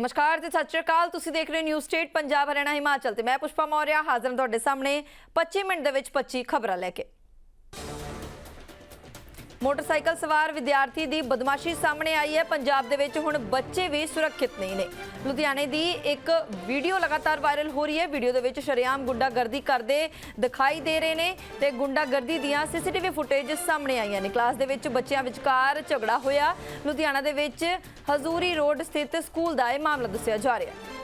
ਨਮਸਕਾਰ ਤੇ ਸਤਿ ਸ਼੍ਰੀ ਅਕਾਲ। ਤੁਸੀਂ ਦੇਖ ਰਹੇ ਹੋ ਨਿਊਜ਼ ਸਟੇਟ ਪੰਜਾਬ, ਹਰਿਆਣਾ, ਹਿਮਾਚਲ ਤੇ ਮੈਂ ਪੁਸ਼ਪਾ ਮੌਰਿਆ ਹਾਜ਼ਰ ਹਾਂ ਤੁਹਾਡੇ ਸਾਹਮਣੇ। 25 ਮਿੰਟ ਦੇ ਵਿੱਚ 25 ਖਬਰਾਂ ਲੈ ਕੇ। ਮੋਟਰਸਾਈਕਲ ਸਵਾਰ ਵਿਦਿਆਰਥੀ ਦੀ ਬਦਮਾਸ਼ੀ ਸਾਹਮਣੇ ਆਈ ਹੈ। ਪੰਜਾਬ ਦੇ ਵਿੱਚ ਹੁਣ ਬੱਚੇ ਵੀ ਸੁਰੱਖਿਅਤ ਨਹੀਂ ਨੇ। ਲੁਧਿਆਣੇ ਦੀ ਇੱਕ ਵੀਡੀਓ ਲਗਾਤਾਰ ਵਾਇਰਲ ਹੋ ਰਹੀ ਹੈ। ਵੀਡੀਓ ਦੇ ਵਿੱਚ ਸ਼ਰੇਆਮ ਗੁੰਡਾਗਰਦੀ ਕਰਦੇ ਦਿਖਾਈ ਦੇ ਰਹੇ ਨੇ ਤੇ ਗੁੰਡਾਗਰਦੀ ਦੀਆਂ ਸੀਸੀਟੀਵੀ ਫੁਟੇਜ ਸਾਹਮਣੇ ਆਈਆਂ ਨੇ। ਕਲਾਸ ਦੇ ਵਿੱਚ ਬੱਚਿਆਂ ਵਿਚਕਾਰ ਝਗੜਾ ਹੋਇਆ। ਲੁਧਿਆਣਾ ਦੇ ਵਿੱਚ ਹਜ਼ੂਰੀ ਰੋਡ ਸਥਿਤ ਸਕੂਲ ਦਾ ਇਹ ਮਾਮਲਾ ਦੱਸਿਆ ਜਾ ਰਿਹਾ ਹੈ।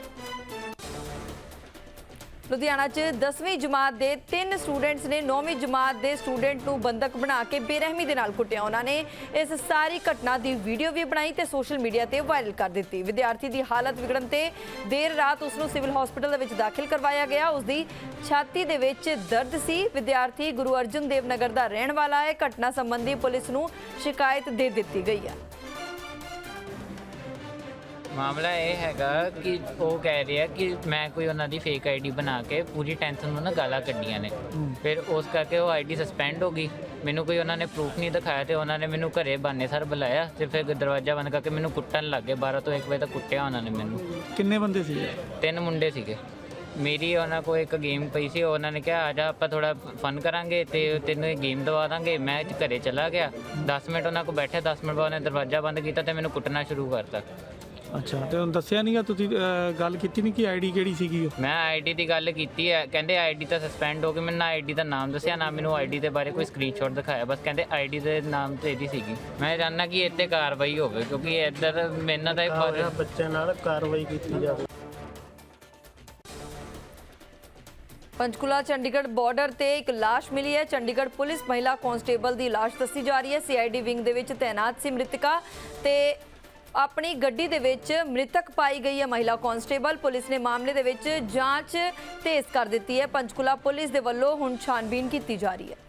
ਲੁਧਿਆਣਾ 'ਚ 10ਵੀਂ ਜਮਾਤ ਦੇ ਤਿੰਨ ਸਟੂਡੈਂਟਸ ਨੇ 9ਵੀਂ ਜਮਾਤ ਦੇ ਸਟੂਡੈਂਟ ਨੂੰ ਬੰਦਕ ਬਣਾ ਕੇ ਬੇਰਹਿਮੀ ਦੇ ਨਾਲ ਕੁੱਟਿਆ। ਉਹਨਾਂ ਨੇ ਇਸ ਸਾਰੀ ਘਟਨਾ ਦੀ ਵੀਡੀਓ ਵੀ ਬਣਾਈ ਤੇ ਸੋਸ਼ਲ ਮੀਡੀਆ ਤੇ ਵਾਇਰਲ ਕਰ ਦਿੱਤੀ। ਵਿਦਿਆਰਥੀ ਦੀ ਹਾਲਤ ਵਿਗੜਨ ਤੇ ਦੇਰ ਰਾਤ ਉਸ ਨੂੰ ਸਿਵਲ ਹਸਪੀਟਲ ਦੇ ਵਿੱਚ ਦਾਖਲ ਕਰਵਾਇਆ ਗਿਆ। ਉਸ ਦੀ ਛਾਤੀ ਦੇ ਵਿੱਚ ਦਰਦ ਸੀ। ਵਿਦਿਆਰਥੀ ਗੁਰੂ ਅਰਜਨ ਦੇਵ ਨਗਰ ਦਾ ਰਹਿਣ ਵਾਲਾ ਹੈ। ਘਟਨਾ ਸੰਬੰਧੀ ਪੁਲਿਸ ਨੂੰ ਸ਼ਿਕਾਇਤ ਦੇ ਦਿੱਤੀ ਗਈ ਹੈ। ਮਾਮਲਾ ਇਹ ਹੈਗਾ ਕਿ ਉਹ ਕਹਿ ਰਿਹਾ ਕਿ ਮੈਂ ਕੋਈ ਉਹਨਾਂ ਦੀ ਫੇਕ ਆਈਡੀ ਬਣਾ ਕੇ ਪੂਰੀ 10th ਨੂੰ ਨਾ ਗਾਲਾਂ ਕੱਢੀਆਂ ਨੇ। ਫਿਰ ਉਸ ਕਰਕੇ ਉਹ ਆਈਡੀ ਸਸਪੈਂਡ ਹੋ ਗਈ। ਮੈਨੂੰ ਕੋਈ ਉਹਨਾਂ ਨੇ ਪ੍ਰੂਫ ਨਹੀਂ ਦਿਖਾਇਆ ਤੇ ਉਹਨਾਂ ਨੇ ਮੈਨੂੰ ਘਰੇ ਬਾਨੇ ਸਰ ਬੁਲਾਇਆ ਤੇ ਫਿਰ ਦਰਵਾਜ਼ਾ ਬੰਦ ਕਰਕੇ ਮੈਨੂੰ ਕੁੱਟਣ ਲੱਗ ਗਏ। 12 ਤੋਂ 1 ਵਜੇ ਤੱਕ ਕੁੱਟਿਆ ਉਹਨਾਂ ਨੇ ਮੈਨੂੰ। ਕਿੰਨੇ ਬੰਦੇ ਸੀ ਤਿੰਨ ਮੁੰਡੇ ਸੀਗੇ। ਮੇਰੀ ਉਹਨਾਂ ਕੋਲ ਇੱਕ ਗੇਮ ਪਈ ਸੀ। ਉਹਨਾਂ ਨੇ ਕਿਹਾ ਆ ਜਾ ਆਪਾਂ ਥੋੜਾ ਫਨ ਕਰਾਂਗੇ ਤੇ ਤੈਨੂੰ ਇਹ ਗੇਮ ਦਵਾ ਦਾਂਗੇ। ਮੈਂ ਘਰੇ ਚਲਾ ਗਿਆ। 10 ਮਿੰਟ ਉਹਨਾਂ ਕੋਲ ਬੈਠੇ 10 ਮਿੰਟ ਬਾਅਦ ਉਹਨੇ ਦਰਵਾਜ਼ਾ ਬੰਦ ਕੀਤਾ ਤੇ ਮੈਨੂੰ ਕੁੱਟਣਾ ਸ਼ੁਰੂ ਕਰਤਾ। ਅੱਛਾ। ਤੇ ਉਹਨੂੰ ਦੱਸਿਆ ਨਹੀਂਗਾ ਤੁਸੀਂ ਅਹ, ਗੱਲ ਕੀਤੀ ਨਹੀਂ ਕਿ ਆਈਡੀ ਕਿਹੜੀ ਸੀਗੀ ਉਹ? ਮੈਂ ਆਈਡੀ ਦੀ ਗੱਲ ਕੀਤੀ ਹੈ। ਕਹਿੰਦੇ ਆਈਡੀ ਤਾਂ ਸਸਪੈਂਡ ਹੋ ਗਈ ਮੈਨੂੰ ਨਾ ਆਈਡੀ ਦਾ ਨਾਮ ਦੱਸਿਆ ਨਾ ਮੈਨੂੰ ਆਈਡੀ ਦੇ ਬਾਰੇ ਕੋਈ ਸਕਰੀਨਸ਼ਾਟ ਦਿਖਾਇਆ। ਬਸ ਕਹਿੰਦੇ ਆਈਡੀ ਦੇ ਨਾਮ ਤੇ ਇਹਦੀ ਸੀਗੀ। ਮੈਂ ਜਾਣਨਾ ਕਿ ਇੱਥੇ ਕਾਰਵਾਈ ਹੋਵੇ ਕਿਉਂਕਿ ਇੱਧਰ ਮੈਨਾਂ ਦਾ ਹੀ ਫਰਜ਼ ਬੱਚਿਆਂ ਨਾਲ ਕਾਰਵਾਈ ਕੀਤੀ ਜਾਵੇ। ਪੰਚਕੂਲਾ ਚੰਡੀਗੜ੍ਹ ਬਾਰਡਰ ਤੇ ਇੱਕ ਲਾਸ਼ ਮਿਲੀ ਹੈ। ਚੰਡੀਗੜ੍ਹ ਪੁਲਿਸ ਮਹਿਲਾ ਕਾਂਸਟੇਬਲ ਦੀ ਲਾਸ਼ ਦੱਸੀ ਜਾ ਰਹੀ ਹੈ। ਸੀਆਈਡੀ ਵਿੰਗ ਦੇ ਵਿੱਚ ਤੈਨਾਤ ਸੀ ਮ੍ਰਿਤਕਾ ਤੇ ਆਪਣੀ ਗੱਡੀ ਦੇ ਵਿੱਚ ਮ੍ਰਿਤਕ ਪਾਈ ਗਈ ਹੈ ਮਹਿਲਾ ਕਾਂਸਟੇਬਲ ਪੁਲਿਸ ਨੇ ਮਾਮਲੇ ਦੇ ਵਿੱਚ ਜਾਂਚ ਤੇਜ਼ ਕਰ ਦਿੱਤੀ ਹੈ। ਪੰਚਕੂਲਾ ਪੁਲਿਸ ਦੇ ਵੱਲੋਂ ਹੁਣ ਛਾਨਬੀਨ ਕੀਤੀ ਜਾ ਰਹੀ ਹੈ।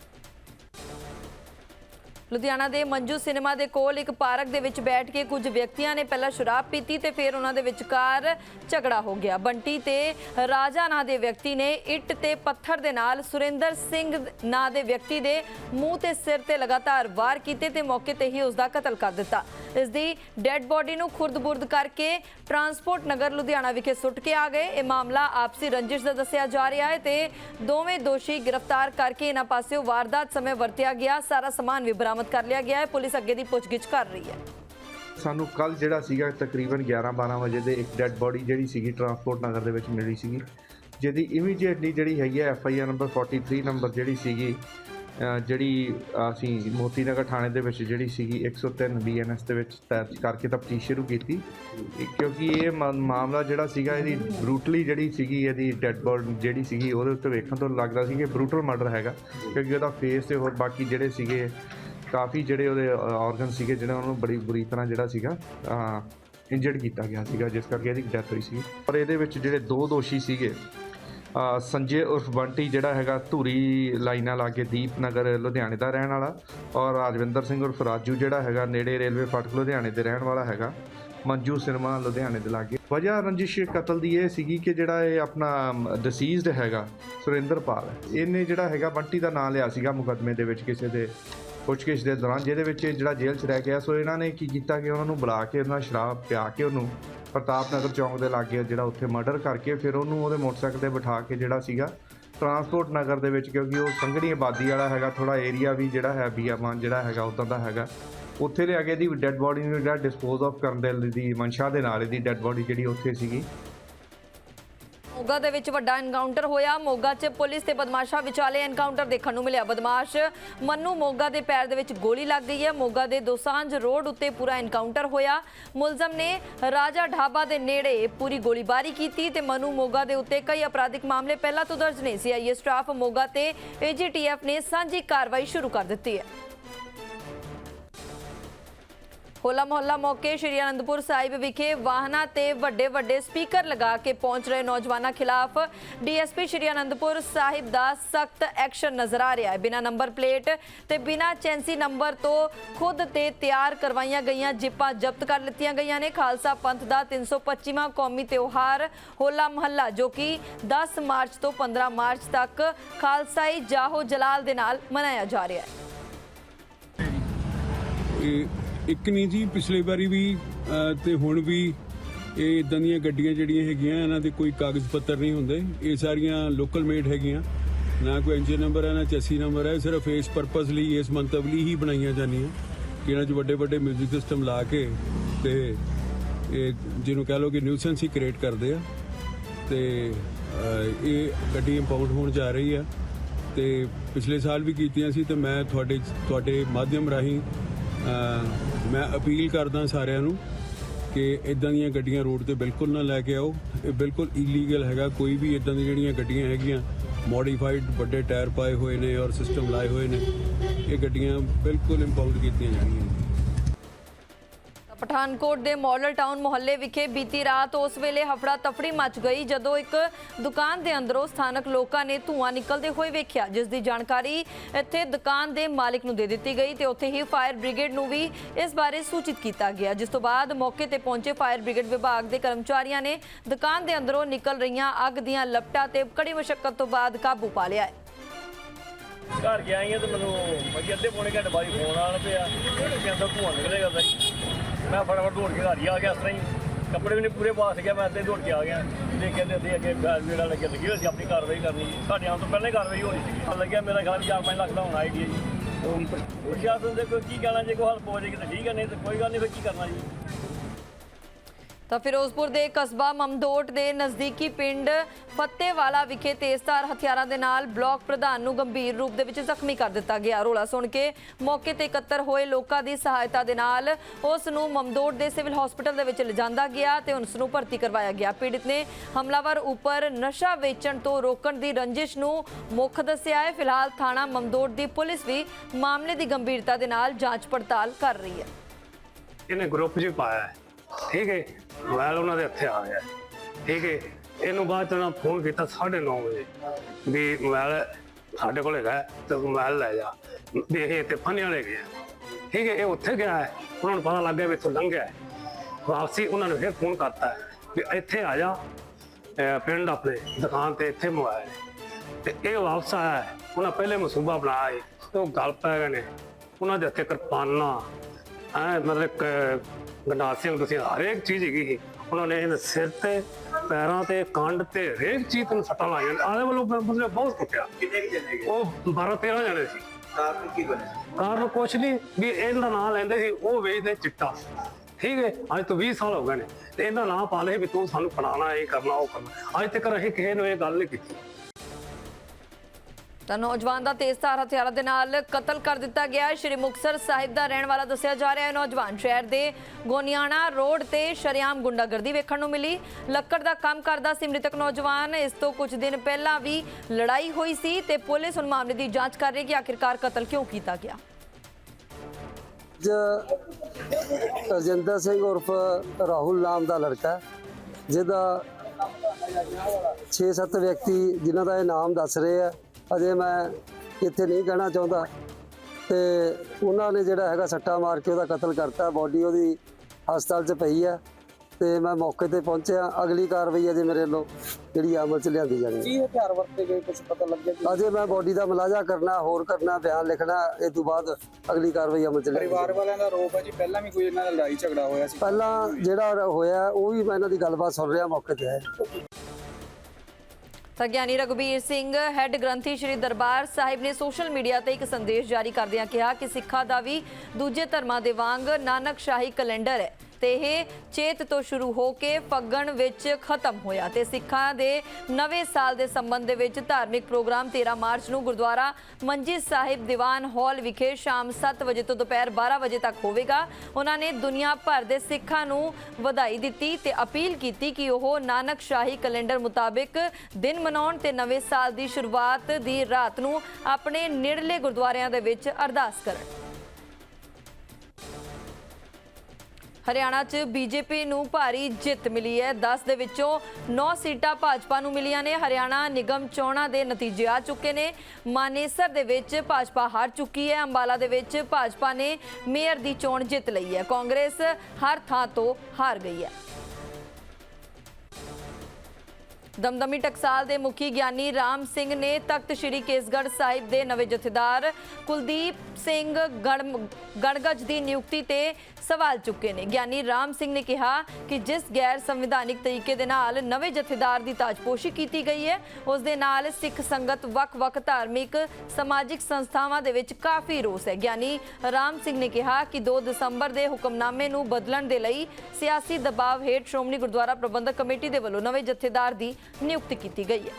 ਲੁਧਿਆਣਾ ਦੇ ਮੰਜੂ ਸਿਨੇਮਾ ਦੇ ਕੋਲ ਇੱਕ ਪਾਰਕ ਦੇ ਵਿੱਚ ਬੈਠ ਕੇ ਕੁਝ ਵਿਅਕਤੀਆਂ ਨੇ ਪਹਿਲਾਂ ਸ਼ਰਾਬ ਪੀਤੀ ਤੇ ਫਿਰ ਉਹਨਾਂ ਦੇ ਵਿਚਕਾਰ ਝਗੜਾ ਹੋ ਗਿਆ। ਬੰਟੀ ਤੇ ਰਾਜਾ ਨਾਂ ਦੇ ਵਿਅਕਤੀ ਨੇ ਇੱਟ ਤੇ ਪੱਥਰ ਦੇ ਨਾਲ ਸੁਰਿੰਦਰ ਸਿੰਘ ਨਾਂ ਦੇ ਵਿਅਕਤੀ ਦੇ ਮੂੰਹ ਤੇ ਸਿਰ ਤੇ ਲਗਾਤਾਰ ਵਾਰ ਕੀਤੇ ਤੇ ਮੌਕੇ ਤੇ ਹੀ ਉਸ ਦਾ ਕਤਲ ਕਰ ਦਿੱਤਾ। ਇਸ ਦੀ ਡੈੱਡ ਬੋਡੀ ਨੂੰ ਖੁਰਦ-ਬੁਰਦ ਕਰਕੇ ਟਰਾਂਸਪੋਰਟ ਨਗਰ ਲੁਧਿਆਣਾ ਵਿਖੇ ਸੁੱਟ ਕੇ ਆ ਗਏ। ਇਹ ਮਾਮਲਾ ਆਪਸੀ ਰੰਜਿਸ਼ ਦਾ ਦੱਸਿਆ ਜਾ ਰਿਹਾ ਹੈ ਤੇ ਦੋਵੇਂ ਦੋਸ਼ੀ ਗ੍ਰਿਫਤਾਰ ਕਰਕੇ ਇਹਨਾਂ ਪਾਸਿਓਂ ਵਾਰਦਾਤ ਸਮੇਂ ਵਰਤਿਆ ਗਿਆ। ਸਾਰਾ ਸਮਾਨ ਵੀ ਬਰਾਮਦ ਕਰ ਲਿਆ ਗਿਆ ਹੈ। ਪੁਲਿਸ ਅੱਗੇ ਦੀ ਪੁੱਛਗਿੱਛ ਕਰ ਰਹੀ ਹੈ। ਸਾਨੂੰ ਕੱਲ ਜਿਹੜਾ ਸੀਗਾ ਤਕਰੀਬਨ 11-12 ਵਜੇ ਦੇ ਇੱਕ ਡੈੱਡ ਬੋਡੀ ਜਿਹੜੀ ਸੀਗੀ ਟਰਾਂਸਪੋਰਟ ਨਗਰ ਦੇ ਵਿੱਚ ਮਿਲੀ ਸੀਗੀ। ਜਿਹਦੀ ਇਮੀਡੀਏਟਲੀ ਜਿਹੜੀ ਹੈਗੀ ਹੈ F I R number 43 number ਜਿਹੜੀ ਸੀਗੀ ਜਿਹੜੀ ਅਸੀਂ ਮੋਤੀ ਨਗਰ ਥਾਣੇ ਦੇ ਵਿੱਚ ਜਿਹੜੀ ਸੀਗੀ 103 ਬੀਐਨਐਸ ਦੇ ਵਿੱਚ ਦਰਜ ਕਰਕੇ ਤਫਤੀਸ਼ ਸ਼ੁਰੂ ਕੀਤੀ। ਕਿਉਂਕਿ ਇਹ ਮਾ- ਮਾਮਲਾ ਜਿਹੜਾ ਸੀਗਾ ਇਹਦੀ ਬਰੂਟਲੀ ਜਿਹੜੀ ਸੀਗੀ ਇਹਦੀ ਡੈੱਡ ਬੋਡੀ ਜਿਹੜੀ ਸੀਗੀ ਉਹਦੇ ਉੱਤੇ ਵੇਖਣ ਤੋਂ ਲੱਗਦਾ ਸੀ ਕਿ ਬਰੂਟਲ ਮਰਡਰ ਹੈਗਾ। ਕਿਉਂਕਿ ਉਹਦਾ ਫੇਸ ਤੇ ਹੋਰ ਬਾਕੀ ਜਿਹੜੇ ਸੀਗੇ, ਕਾਫੀ ਜਿਹੜੇ ਉਹਦੇ ਆਰਗਨ ਸੀਗੇ ਜਿਹੜਾ ਉਹਨੂੰ ਬੜੀ ਬੁਰੀ ਤਰ੍ਹਾਂ ਜਿਹੜਾ ਸੀਗਾ ਇੰਜਰਡ ਕੀਤਾ ਗਿਆ ਸੀਗਾ, ਜਿਸ ਕਰਕੇ ਇਹਦੀ ਡੈਥ ਹੋਈ ਸੀ ਪਰ ਇਹਦੇ ਵਿੱਚ ਜਿਹੜੇ ਦੋ ਦੋਸ਼ੀ ਸੀਗੇ ਸੰਜੇ ਉਰਫ ਬੰਟੀ ਜਿਹੜਾ ਹੈਗਾ ਧੂਰੀ ਲਾਈਨਾਂ ਲਾ ਲਾਗੇ ਦੀਪਨਗਰ, ਲੁਧਿਆਣੇ ਦਾ ਰਹਿਣ ਵਾਲਾ ਔਰ ਰਾਜਵਿੰਦਰ ਸਿੰਘ ਉਰਫ ਰਾਜੂ ਜਿਹੜਾ ਹੈਗਾ ਨੇੜੇ ਰੇਲਵੇ ਫਾਟਕ ਲੁਧਿਆਣੇ ਦੇ ਰਹਿਣ ਵਾਲਾ ਹੈਗਾ, ਮੰਜੂ ਸਿਨੇਮਾ ਲੁਧਿਆਣੇ ਦੇ ਲਾਗੇ। ਵਜ੍ਹਾ ਰੰਜਿਸ਼ ਕਤਲ ਦੀ ਇਹ ਸੀਗੀ ਕਿ ਜਿਹੜਾ ਇਹ ਆਪਣਾ ਡਿਸੀਜ਼ਡ ਹੈਗਾ ਸੁਰਿੰਦਰਪਾਲ। ਇਹਨੇ ਜਿਹੜਾ ਹੈਗਾ ਬੰਟੀ ਦਾ ਨਾਮ ਲਿਆ ਸੀਗਾ ਮੁਕੱਦਮੇ ਦੇ ਵਿੱਚ ਕਿਸੇ ਦੇ। ਪੁੱਛਗਿੱਛ ਦੇ ਦੌਰਾਨ, ਜਿਹਦੇ ਵਿੱਚ ਇਹ ਜਿਹੜਾ ਜੇਲ੍ਹ 'ਚ ਰਹਿ ਗਿਆ, ਸੋ ਇਹਨਾਂ ਨੇ ਕੀ ਕੀਤਾ ਕਿ ਉਹਨਾਂ ਨੂੰ ਬੁਲਾ ਕੇ ਉਹਨਾਂ ਸ਼ਰਾਬ ਪਿਆ ਕੇ ਉਹਨੂੰ ਪ੍ਰਤਾਪ ਨਗਰ ਚੌਂਕ ਦੇ ਲਾਗੇ ਜਿਹੜਾ ਉੱਥੇ ਮਰਡਰ ਕਰਕੇ ਫਿਰ ਉਹਨੂੰ ਉਹਦੇ ਮੋਟਰਸਾਈਕਲ ਤੇ ਬਿਠਾ ਕੇ ਜਿਹੜਾ ਸੀਗਾ ਟਰਾਂਸਪੋਰਟ ਨਗਰ ਦੇ ਵਿੱਚ, ਕਿਉਂਕਿ ਉਹ ਸੰਘਣੀ ਆਬਾਦੀ ਵਾਲਾ ਹੈਗਾ ਥੋੜਾ ਏਰੀਆ ਵੀ ਜਿਹੜਾ ਹੈ ਬੀਆਮਾਨ ਜਿਹੜਾ ਹੈਗਾ, ਉਦਾਂ ਦਾ ਹੈਗਾ। ਉੱਥੇ ਲਿਆ ਕੇ ਇਹਦੀ ਡੈੱਡ ਬੋਡੀ ਨੂੰ ਜਿਹੜਾ ਡਿਸਪੋਜ਼ ਆਫ ਕਰਨ ਦੇ ਲਈ ਦੀ ਮਨਸ਼ਾ ਦੇ ਨਾਲ ਇਹਦੀ ਡੈੱਡ ਬੋਡੀ ਜਿਹੜੀ ਉੱਥੇ ਸੀਗੀ। ਮੋਗਾ ਦੇ ਵਿੱਚ ਵੱਡਾ ਐਨਕਾਊਂਟਰ ਹੋਇਆ। ਮੋਗਾ 'ਚ ਪੁਲਿਸ ਤੇ ਬਦਮਾਸ਼ਾਂ ਵਿਚਾਲੇ ਐਨਕਾਊਂਟਰ ਦੇਖਣ ਨੂੰ ਮਿਲਿਆ। ਬਦਮਾਸ਼ ਮੰਨੂ ਮੋਗਾ ਦੇ ਪੈਰ ਦੇ ਵਿੱਚ ਗੋਲੀ ਲੱਗ ਗਈ ਹੈ। ਮੋਗਾ ਦੇ ਦੋਸਾਂਝ ਰੋਡ ਉੱਤੇ ਪੂਰਾ ਐਨਕਾਊਂਟਰ ਹੋਇਆ। ਮੁਲਜ਼ਮ ਨੇ ਰਾਜਾ ਢਾਬਾ ਦੇ ਨੇੜੇ ਪੂਰੀ ਗੋਲੀਬਾਰੀ ਕੀਤੀ ਤੇ ਮਨੂ ਮੋਗਾ ਦੇ ਉੱਤੇ ਕਈ ਅਪਰਾਧਿਕ ਮਾਮਲੇ ਪਹਿਲਾਂ ਤੋਂ ਦਰਜ ਨੇ। ਸੀਆਈਏ ਸਟਾਫ ਮੋਗਾ ਤੇ ਏਜੀਟੀਐਫ ਨੇ ਸਾਂਝੀ ਕਾਰਵਾਈ ਸ਼ੁਰੂ ਕਰ ਦਿੱਤੀ ਹੈ। ਹੋਲਾ ਮਹੱਲਾ ਮੌਕੇ ਸ਼੍ਰੀ ਅਨੰਦਪੁਰ ਸਾਹਿਬ ਵਿਖੇ ਵਾਹਨਾਂ ਤੇ ਵੱਡੇ ਵੱਡੇ ਸਪੀਕਰ ਲਗਾ ਕੇ ਪਹੁੰਚ ਰਹੇ ਨੌਜਵਾਨਾਂ ਖਿਲਾਫ ਡੀਐਸਪੀ ਸ਼੍ਰੀ ਅਨੰਦਪੁਰ ਸਾਹਿਬ ਦਾ ਸਖਤ ਐਕਸ਼ਨ ਨਜ਼ਰ ਆ ਰਿਹਾ ਹੈ। ਬਿਨਾਂ ਨੰਬਰ ਪਲੇਟ ਤੇ ਬਿਨਾਂ ਚੈਂਸੀ ਨੰਬਰ ਤੋਂ ਖੁਦ ਤੇ ਤਿਆਰ ਕਰਵਾਈਆਂ ਗਈਆਂ ਜਿੱਪਾਂ ਜ਼ਬਤ ਕਰ ਲਿੱਤੀਆਂ ਗਈਆਂ ਨੇ। ਖਾਲਸਾ ਪੰਥ ਦਾ 325ਵਾਂ ਕੌਮੀ ਤਿਉਹਾਰ ਹੋਲਾ ਮਹੱਲਾ, ਜੋ ਕਿ 10 ਮਾਰਚ ਤੋਂ 15 ਮਾਰਚ ਤੱਕ ਖਾਲਸਾਈ ਜਾਹੋ ਜਲਾਲ ਦੇ ਨਾਲ ਮਨਾਇਆ ਜਾ ਰਿਹਾ ਹੈ। ਇਹ ਇੱਕ ਨਹੀਂ ਜੀ ਪਿਛਲੇ ਵਾਰੀ ਵੀ ਅ, ਤੇ ਹੁਣ ਵੀ ਇਹ ਇਦਾਂ ਦੀਆਂ ਗੱਡੀਆਂ ਜਿਹੜੀਆਂ ਹੈਗੀਆਂ ਇਹਨਾਂ ਦੇ ਕੋਈ ਕਾਗਜ਼ ਪੱਤਰ ਨਹੀਂ ਹੁੰਦੇ। ਇਹ ਸਾਰੀਆਂ ਲੋਕਲ ਮੇਡ ਹੈਗੀਆਂ। ਨਾ ਕੋਈ ਇੰਜਨ ਨੰਬਰ ਹੈ ਨਾ ਚੈਸੀ ਨੰਬਰ ਹੈ ਸਿਰਫ ਇਸ ਪਰਪਸ ਲਈ ਇਸ ਮੰਤਵ ਲਈ ਹੀ ਬਣਾਈਆਂ ਜਾਂਦੀਆਂ ਕਿ ਇਹਨਾਂ 'ਚ ਵੱਡੇ ਵੱਡੇ ਮਿਊਜ਼ਿਕ ਸਿਸਟਮ ਲਾ ਕੇ ਤੇ ਇਹ ਜਿਹਨੂੰ ਕਹ ਲਓ ਕਿ ਨਿਊਸੈਂਸ ਹੀ ਕ੍ਰੀਏਟ ਕਰਦੇ ਆ। ਤੇ ਇਹ ਗੱਡੀ ਇੰਪਾਊਂਡ ਹੋਣ ਜਾ ਰਹੀ ਆ। ਤੇ ਪਿਛਲੇ ਸਾਲ ਵੀ ਕੀਤੀਆਂ ਸੀ ਤੇ ਮੈਂ ਤੁਹਾਡੇ ਤੁਹਾਡੇ ਮਾਧਿਅਮ ਰਾਹੀਂ ਮੈਂ ਅਪੀਲ ਕਰਦਾ ਸਾਰਿਆਂ ਨੂੰ ਕਿ ਇਦਾਂ ਦੀਆਂ ਗੱਡੀਆਂ ਰੋਡ ਤੇ ਬਿਲਕੁਲ ਨਾ ਲੈ ਕੇ ਆਓ। ਇਹ ਬਿਲਕੁਲ ਇਲੀਗਲ ਹੈਗਾ, ਕੋਈ ਵੀ ਇਦਾਂ ਦੀਆਂ ਜਿਹੜੀਆਂ ਗੱਡੀਆਂ ਹੈਗੀਆਂ ਮੋਡੀਫਾਈਡ ਵੱਡੇ ਟਾਇਰ ਪਾਏ ਹੋਏ ਨੇ ਔਰ ਸਿਸਟਮ ਲਾਏ ਹੋਏ ਨੇ, ਇਹ ਗੱਡੀਆਂ ਬਿਲਕੁਲ ਇੰਪਾਊਂਡ ਕੀਤੀਆਂ ਜਾਣਗੀਆਂ। ਪਠਾਨਕੋਟ ਦੇ ਮਾਡਲ ਟਾਊਨ ਮੁਹੱਲੇ ਵਿਖੇ ਬੀਤੀ ਰਾਤ ਉਸ ਵੇਲੇ ਹਫੜਾ ਤਫੜੀ ਮਚ ਗਈ, ਜਦੋਂ ਇੱਕ ਦੁਕਾਨ ਦੇ ਅੰਦਰੋਂ ਸਥਾਨਕ ਲੋਕਾਂ ਨੇ ਧੂਆਂ ਨਿਕਲਦੇ ਹੋਏ ਵੇਖਿਆ, ਜਿਸ ਦੀ ਜਾਣਕਾਰੀ ਇੱਥੇ ਦੁਕਾਨ ਦੇ ਮਾਲਕ ਨੂੰ ਦੇ ਦਿੱਤੀ ਗਈ ਤੇ ਉੱਥੇ ਹੀ ਫਾਇਰ ਬ੍ਰਿਗੇਡ ਨੂੰ ਵੀ ਇਸ ਬਾਰੇ ਸੂਚਿਤ ਕੀਤਾ ਗਿਆ, ਜਿਸ ਤੋਂ ਬਾਅਦ ਮੌਕੇ ਤੇ ਪਹੁੰਚੇ ਫਾਇਰ ਬ੍ਰਿਗੇਡ ਵਿਭਾਗ ਦੇ ਕਰਮਚਾਰੀਆਂ ਨੇ ਦੁਕਾਨ ਦੇ ਅੰਦਰੋਂ ਨਿਕਲ ਰਹੀਆਂ ਅੱਗ ਦੀਆਂ ਲਪਟਾਂ ਤੇ ਕੜੀ ਮੁਸ਼ਕਲ ਤੋਂ ਬਾਅਦ ਕਾਬੂ ਪਾ ਲਿਆ ਹੈ। ਘਰ ਗਿਆ ਆਈ ਤੇ ਮੈਨੂੰ ਭਾਜੀ ਅੱਧੇ ਪੌਣੇ ਘੰਟੇ ਬਾਅਦ ਫੋਨ ਆਣ ਪਿਆ ਕਿ ਅੰਦਰ ਧੂਆਂ ਨਿਕਲੇਗਾ ਬਾਈ। ਮੈਂ ਫਟਾਫਟ ਦੌੜ ਕੇ ਘਰ ਹੀ ਆ ਗਿਆ ਇਸ ਤਰ੍ਹਾਂ ਹੀ ਕੱਪੜੇ ਵੀ ਨਹੀਂ ਪੂਰੇ ਬਾਸ ਗਿਆ ਮੈਂ ਅੱਧੇ ਦੌੜ ਕੇ ਆ ਗਿਆ। ਦੇਖਿਆ ਤੇ ਅੱਧੇ ਅੱਗੇ ਜਿਹੜਾ ਲੱਗੇ ਲੱਗੀ ਹੋਈ ਸੀ ਆਪਣੀ ਕਾਰਵਾਈ ਕਰਨੀ ਸਾਡੇ ਆਉਣ ਤੋਂ ਪਹਿਲਾਂ ਹੀ ਕਾਰਵਾਈ ਹੋਣੀ ਸੀ। ਲੱਗਿਆ ਮੇਰਾ ਖਿਆਲ 4-5 ਲੱਖ ਦਾ ਹੋਣਾ ਆਈਡੀਆ ਜੀ। ਉਹ ਪ੍ਰਸ਼ਾਸਨ ਦੇ ਕੋਈ ਕੀ ਕਹਿਣਾ ਜੇ ਕੋਈ ਹੱਲ ਹੋ ਤਾਂ ਠੀਕ ਹੈ ਨਹੀਂ ਤਾਂ ਕੋਈ ਗੱਲ ਨਹੀਂ ਫਿਰ ਕੀ ਕਰਨਾ ਜੀ? ਤਾਂ ਫਿਰੋਜ਼ਪੁਰ ਦੇ ਕਸਬਾ ਮਮਦੋਟ ਦੇ ਨਜ਼ਦੀਕੀ ਪਿੰਡ ਫੱਤੇਵਾਲਾ ਵਿਖੇ ਤੇਜ਼ਧਾਰ ਹਥਿਆਰਾਂ ਦੇ ਨਾਲ ਬਲਾਕ ਪ੍ਰਧਾਨ ਨੂੰ ਗੰਭੀਰ ਰੂਪ ਦੇ ਵਿੱਚ ਜ਼ਖਮੀ ਕਰ ਦਿੱਤਾ ਗਿਆ। ਰੋਲਾ ਸੁਣ ਕੇ ਮੌਕੇ ਤੇ ਇਕੱਤਰ ਹੋਏ ਲੋਕਾਂ ਦੀ ਸਹਾਇਤਾ ਦੇ ਨਾਲ ਉਸ ਨੂੰ ਮਮਦੋਟ ਦੇ ਸਿਵਲ ਹਸਪੀਟਲ ਦੇ ਵਿੱਚ ਲਿਜਾਂਦਾ ਗਿਆ ਤੇ ਉਸ ਨੂੰ ਭਰਤੀ ਕਰਵਾਇਆ ਗਿਆ। ਪੀੜਿਤ ਨੇ ਹਮਲਾਵਰ ਉੱਪਰ ਨਸ਼ਾ ਵੇਚਣ ਤੋਂ ਰੋਕਣ ਦੀ ਰੰਜਿਸ਼ ਨੂੰ ਮੁੱਖ ਦੱਸਿਆ ਹੈ। ਫਿਲਹਾਲ ਥਾਣਾ ਮਮਦੋਟ ਦੀ ਪੁਲਿਸ ਵੀ ਮਾਮਲੇ ਦੀ ਗੰਭੀਰਤਾ ਦੇ ਨਾਲ ਜਾਂਚ ਪੜਤਾਲ ਕਰ ਰਹੀ ਹੈ। ਇਹਨੇ ਗਰੁੱਪ 'ਚ ਪਾਇਆ ਹੈ। ਠੀਕ ਹੈ ਮੋਬਾਈਲ ਉਹਨਾਂ ਦੇ ਹੱਥੇ ਆ ਗਿਆ। ਠੀਕ ਹੈ ਇਹਨੂੰ ਬਾਅਦ ਚ ਉਹਨਾਂ ਫੋਨ ਕੀਤਾ 9:30 ਵਜੇ ਵੀ ਮੋਬਾਈਲ ਸਾਡੇ ਕੋਲ ਹੈਗਾ ਹੈ, ਤੇ ਮੋਬਾਈਲ ਲੈ ਜਾ। ਵੀ ਇਹ ਤੇ ਫਨੇ ਵਾਲੇ ਗਏ ਠੀਕ ਹੈ ਇਹ ਉੱਥੇ ਗਿਆ ਹੈ। ਉਹਨਾਂ ਨੂੰ ਪਤਾ ਲੱਗ ਗਿਆ ਵੀ ਇੱਥੋਂ ਲੰਘ ਗਿਆ ਵਾਪਸੀ ਉਹਨਾਂ ਨੇ ਫਿਰ ਫੋਨ ਕਰਤਾ ਹੈ ਵੀ ਇੱਥੇ ਆ ਜਾ। ਪਿੰਡ ਆਪਣੇ ਦੁਕਾਨ ਤੇ ਇੱਥੇ ਮੋਬਾਈਲ ਤੇ ਇਹ ਵਾਪਸ ਆਇਆ ਉਹਨਾਂ ਪਹਿਲੇ ਮਸੂਬਾ ਬਣਾਇਆ ਸੀ, ਤੇ ਉਹ ਗੱਲ ਪੈ ਗਏ ਨੇ। ਉਹਨਾਂ ਦੇ ਹੱਥੇ ਕਿਰਪਾਨਾਂ। ਐ ਮਤਲਬ ਗੰਡਾਸੇ ਨੂੰ ਤੁਸੀਂ ਹਰੇਕ ਚੀਜ਼ ਹੈਗੀ ਸੀ। ਉਹਨਾਂ ਨੇ ਇਹਦੇ ਸਿਰ ਤੇ ਪੈਰਾਂ ਤੇ ਕੰਡ ਤੇ ਹਰੇਕ ਚੀਜ਼ ਨੂੰ ਸੱਟਾਂ ਲਾਈਆਂ ਆਲੇ ਵੱਲੋਂ ਮਤਲਬ ਬਹੁਤ ਕੁੱਟਿਆ। ਕਿੰਨੇ ਕਿ ਜਣੇ ਗਏ ਉਹ 12 13 ਜਣੇ ਸੀ। ਕਾਰਨ ਕੀ ਬਣਿਆ? ਕਾਰਨ ਕੁਛ ਨਹੀਂ ਵੀ ਇਹਦਾ ਨਾਂ ਲੈਂਦੇ ਸੀ ਉਹ ਵੇਚਦੇ ਚਿੱਟਾ। ਠੀਕ ਹੈ ਅੱਜ ਤੋਂ 20 ਸਾਲ ਹੋ ਗਏ ਨੇ। ਤੇ ਇਹਦਾ ਨਾਂ ਪਾ ਲਏ ਵੀ ਤੂੰ ਸਾਨੂੰ ਫੜਾਣਾ ਇਹ ਕਰਨਾ ਉਹ ਕਰਨਾ। ਅੱਜ ਤੱਕ ਅਸੀਂ ਕਿਸੇ ਨੂੰ ਇਹ ਗੱਲ ਨਹੀਂ ਕੀਤੀ। ਤਾਂ ਨੌਜਵਾਨ ਦਾ ਤੇਜ਼ਧਾਰ ਹਥਿਆਰਾਂ ਦੇ ਨਾਲ ਕਤਲ ਕਰ ਦਿੱਤਾ ਗਿਆ ਸ਼੍ਰੀ ਮੁਕਤਸਰ ਸਾਹਿਬ ਦਾ ਰਹਿਣ ਵਾਲਾ ਦੱਸਿਆ ਜਾ ਰਿਹਾ ਹੈ। ਨੌਜਵਾਨ ਸ਼ਹਿਰ ਦੇ ਗੋਨਿਆਣਾ ਰੋਡ ਤੇ ਸ਼ਰਿਆਮ ਗੁੰਡਾਗਰਦੀ ਵੇਖਣ ਨੂੰ ਮਿਲੀ। ਲੱਕੜ ਦਾ ਕੰਮ ਕਰਦਾ ਸੀ ਮ੍ਰਿਤਕ ਨੌਜਵਾਨ। ਇਸ ਤੋਂ ਕੁਝ ਦਿਨ ਪਹਿਲਾਂ ਵੀ ਲੜਾਈ ਹੋਈ ਸੀ ਤੇ ਪੁਲਿਸ ਹੁਣ ਮਾਮਲੇ ਦੀ ਜਾਂਚ ਕਰ ਰਹੀ ਹੈ ਕਿ ਆਖਿਰਕਾਰ ਕਤਲ ਕਿਉਂ ਕੀਤਾ ਗਿਆ। ਅੱਜ ਰਜਿੰਦਰ ਸਿੰਘ ਉਰਫ ਰਾਹੁਲ ਨਾਮ ਦਾ ਲੜਕਾ ਜਿਹਦਾ 6-7 ਵਿਅਕਤੀ ਜਿਨ੍ਹਾਂ ਦਾ ਇਹ ਨਾਮ ਦੱਸ ਰਹੇ ਆ। ਅਜੇ ਮੈਂ ਇੱਥੇ ਨਹੀਂ ਕਹਿਣਾ ਚਾਹੁੰਦਾ। ਤੇ ਉਹਨਾਂ ਨੇ ਜਿਹੜਾ ਹੈਗਾ ਸੱਟਾ ਮਾਰ ਕੇ ਉਹਦਾ ਕਤਲ ਕਰਤਾ। ਬੋਡੀ ਉਹਦੀ ਹਸਪਤਾਲ 'ਚ ਪਈ ਹੈ ਤੇ ਮੈਂ ਮੌਕੇ ਤੇ ਪਹੁੰਚਿਆ। ਅਗਲੀ ਕਾਰਵਾਈ ਅਜੇ ਮੇਰੇ ਵੱਲੋਂ ਜਿਹੜੀ ਅਮਲ 'ਚ ਲਿਆਂਦੀ ਜਾਣੀ। ਹੈ ਕੀ ਹਥਿਆਰ ਵਰਤੇ ਗਏ? ਕੁਝ ਪਤਾ ਲੱਗਿਆ ਜੀ ਅਜੇ ਮੈਂ ਬੋਡੀ ਦਾ ਮਲਾਜਾ ਕਰਨਾ ਹੋਰ ਕਰਨਾ ਬਿਆਨ ਲਿਖਣਾ ਇਹ ਤੋਂ ਬਾਅਦ ਅਗਲੀ ਕਾਰਵਾਈ ਅਮਲ 'ਚ ਲਿਆਂਦੀ ਪਰਿਵਾਰ ਵਾਲਿਆਂ ਦਾ ਆਰੋਪ ਹੈ ਜੀ ਪਹਿਲਾਂ ਵੀ ਕੋਈ ਇਹਨਾਂ ਦਾ ਲੜਾਈ ਝਗੜਾ ਹੋਇਆ ਸੀ? ਪਹਿਲਾਂ ਜਿਹੜਾ ਹੋਇਆ ਉਹ ਵੀ ਮੈਂ ਇਹਨਾਂ ਦੀ ਗੱਲਬਾਤ ਸੁਣ ਰਿਹਾ ਮੌਕੇ ਤੇ ਹੈ ਤਾਂ ਗਿਆਨੀ ਰਘੁਬੀਰ ਸਿੰਘ ਹੈੱਡ ਗ੍ਰੰਥੀ ਸ਼੍ਰੀ ਦਰਬਾਰ ਸਾਹਿਬ ਨੇ ਸੋਸ਼ਲ ਮੀਡੀਆ ਤੇ ਇੱਕ ਸੰਦੇਸ਼ ਜਾਰੀ ਕਰਦਿਆਂ ਕਿਹਾ ਕਿ ਸਿੱਖਾਂ ਦਾ ਵੀ ਦੂਜੇ ਧਰਮਾਂ ਦੇ ਵਾਂਗ ਨਾਨਕ ਸ਼ਾਹੀ ਕੈਲੰਡਰ ਹੈ। ਤੇ ਇਹ ਚੇਤ ਤੋਂ ਸ਼ੁਰੂ ਹੋ ਕੇ ਫੱਗਣ ਵਿੱਚ ਖਤਮ ਹੋਇਆ ਤੇ ਸਿੱਖਾਂ ਦੇ ਨਵੇਂ ਸਾਲ ਦੇ ਸੰਬੰਧ ਦੇ ਵਿੱਚ ਧਾਰਮਿਕ ਪ੍ਰੋਗਰਾਮ 13 ਮਾਰਚ ਨੂੰ ਗੁਰਦੁਆਰਾ ਮੰਜੀ ਸਾਹਿਬ ਦੀਵਾਨ ਹਾਲ ਵਿਖੇ ਸ਼ਾਮ 7 ਵਜੇ ਤੋਂ ਦੁਪਹਿਰ 12 ਵਜੇ ਤੱਕ ਹੋਵੇਗਾ। ਉਹਨਾਂ ਨੇ ਦੁਨੀਆ ਭਰ ਦੇ ਸਿੱਖਾਂ ਨੂੰ ਵਧਾਈ ਦਿੱਤੀ ਤੇ ਅਪੀਲ ਕੀਤੀ ਕਿ ਉਹ ਨਾਨਕ ਸ਼ਾਹੀ ਕੈਲੰਡਰ ਮੁਤਾਬਿਕ ਦਿਨ ਮਨਾਉਣ ਤੇ ਨਵੇਂ ਸਾਲ ਦੀ ਸ਼ੁਰੂਆਤ ਦੀ ਰਾਤ ਨੂੰ ਆਪਣੇ ਨੇੜਲੇ ਗੁਰਦੁਆਰਿਆਂ ਦੇ ਵਿੱਚ ਅਰਦਾਸ ਕਰਨ। ਹਰਿਆਣਾ 'ਚ ਬੀਜੇਪੀ ਨੂੰ ਭਾਰੀ ਜਿੱਤ ਮਿਲੀ ਹੈ। 10 ਦੇ ਵਿੱਚੋਂ 9 ਸੀਟਾਂ ਭਾਜਪਾ ਨੂੰ ਮਿਲੀਆਂ ਨੇ। ਹਰਿਆਣਾ ਨਿਗਮ ਚੋਣਾਂ ਦੇ ਨਤੀਜੇ ਆ ਚੁੱਕੇ ਨੇ। ਮਾਨੇਸਰ ਦੇ ਵਿੱਚ ਭਾਜਪਾ ਹਾਰ ਚੁੱਕੀ ਹੈ। ਅੰਬਾਲਾ ਦੇ ਵਿੱਚ ਭਾਜਪਾ ਨੇ ਮੇਅਰ ਦੀ ਚੋਣ ਜਿੱਤ ਲਈ ਹੈ। ਕਾਂਗਰਸ ਹਰ ਥਾਂ ਤੋਂ ਹਾਰ ਗਈ ਹੈ। ਦਮਦਮੀ ਟਕਸਾਲ ਦੇ ਮੁਖੀ ਗਿਆਨੀ ਰਾਮ ਸਿੰਘ ਨੇ ਤਖਤ ਸ੍ਰੀ ਕੇਸਗੜ੍ਹ ਸਾਹਿਬ ਦੇ ਨਵੇਂ ਜਥੇਦਾਰ ਕੁਲਦੀਪ ਸਿੰਘ ਗਣ- ਗਣਗੱਜ ਦੀ ਨਿਯੁਕਤੀ ਤੇ ਸਵਾਲ ਚੁੱਕੇ ਨੇ। ਗਿਆਨੀ ਰਾਮ ਸਿੰਘ ਨੇ ਕਿਹਾ ਕਿ ਜਿਸ ਗੈਰ ਸੰਵਿਧਾਨਿਕ ਤਰੀਕੇ ਦੇ ਨਾਲ ਨਵੇਂ ਜਥੇਦਾਰ ਦੀ ਤਾਜਪੋਸ਼ੀ ਕੀਤੀ ਗਈ ਹੈ, ਉਸ ਦੇ ਨਾਲ ਸਿੱਖ ਸੰਗਤ ਵੱਖ-ਵੱਖ ਧਾਰਮਿਕ, ਸਮਾਜਿਕ ਸੰਸਥਾਵਾਂ ਦੇ ਵਿੱਚ ਕਾਫੀ ਰੋਸ ਹੈ। ਗਿਆਨੀ ਰਾਮ ਸਿੰਘ ਨੇ ਕਿਹਾ ਕਿ 2 ਦਸੰਬਰ ਦੇ ਹੁਕਮਨਾਮੇ ਨੂੰ ਬਦਲਣ ਦੇ ਲਈ ਸਿਆਸੀ ਦਬਾਅ ਹੇਠ ਸ਼੍ਰੋਮਣੀ ਗੁਰਦੁਆਰਾ ਪ੍ਰਬੰਧਕ ਕਮੇਟੀ ਦੇ ਵੱਲੋਂ ਨਵੇਂ ਜਥੇਦਾਰ ਦੀ ਨਿਯੁਕਤੀ ਕੀਤੀ ਗਈ ਹੈ।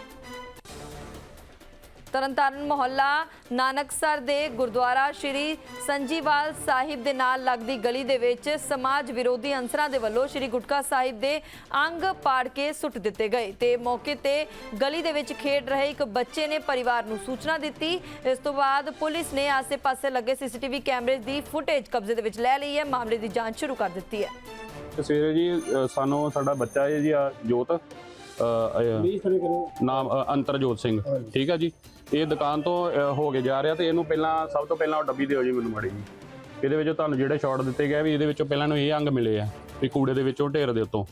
ਤਰਨਤਾਰਨ ਮੁਹੱਲਾ ਨਾਨਕਸਰ ਦੇ ਗੁਰਦੁਆਰਾ ਸ਼੍ਰੀ ਸੰਜੀਵਾਲ ਸਾਹਿਬ ਦੇ ਨਾਲ ਲੱਗਦੀ ਗਲੀ ਦੇ ਵਿੱਚ ਸਮਾਜ ਵਿਰੋਧੀ ਅੰਸਰਾਂ ਦੇ ਵੱਲੋਂ ਸ਼੍ਰੀ ਗੁਟਕਾ ਸਾਹਿਬ ਦੇ ਅੰਗ ਪਾੜ ਕੇ ਸੁੱਟ ਦਿੱਤੇ ਗਏ ਤੇ ਮੌਕੇ ਤੇ ਗਲੀ ਦੇ ਵਿੱਚ ਖੇਡ ਰਹੇ ਇੱਕ ਬੱਚੇ ਨੇ ਪਰਿਵਾਰ ਨੂੰ ਸੂਚਨਾ ਦਿੱਤੀ। ਇਸ ਤੋਂ ਬਾਅਦ ਪੁਲਿਸ ਨੇ ਆਸ-ਪਾਸੇ ਲੱਗੇ ਸੀਸੀਟੀਵੀ ਕੈਮਰੇ ਦੀ ਫੁਟੇਜ ਕਬਜ਼ੇ ਦੇ ਵਿੱਚ ਲੈ ਲਈ ਹੈ, ਮਾਮਲੇ ਦੀ ਜਾਂਚ ਸ਼ੁਰੂ ਕਰ ਦਿੱਤੀ ਹੈ। ਸਵੇਰੇ ਜੀ ਸਾਨੂੰ ਸਾਡਾ ਬੱਚਾ ਹੈ ਜੀ ਜੋਤ। ਨਾਮ ਅੰਤਰਜੋਤ ਸਿੰਘ। ਠੀਕ ਹੈ ਜੀ? ਇਹ ਦੁਕਾਨ ਤੋਂ ਹੋ ਕੇ ਜਾ ਰਿਹਾ ਤੇ ਇਹਨੂੰ ਪਹਿਲਾਂ ਸਭ ਤੋਂ ਪਹਿਲਾਂ ਉਹ ਡੱਬੀ ਦਿਓ ਜੀ ਮੈਨੂੰ ਮੜੀ ਜੀ। ਇਹਦੇ ਵਿੱਚੋਂ ਤੁਹਾਨੂੰ ਜਿਹੜੇ ਸ਼ਾਟ ਦਿੱਤੇ ਗਏ ਵੀ ਇਹਦੇ ਵਿੱਚੋਂ ਪਹਿਲਾਂ ਨੂੰ ਇਹ ਅੰਗ ਮਿਲੇ ਆ ਵੀ ਕੂੜੇ ਦੇ ਵਿੱਚੋਂ ਢੇਰ ਦੇ ਉੱਤੋਂ।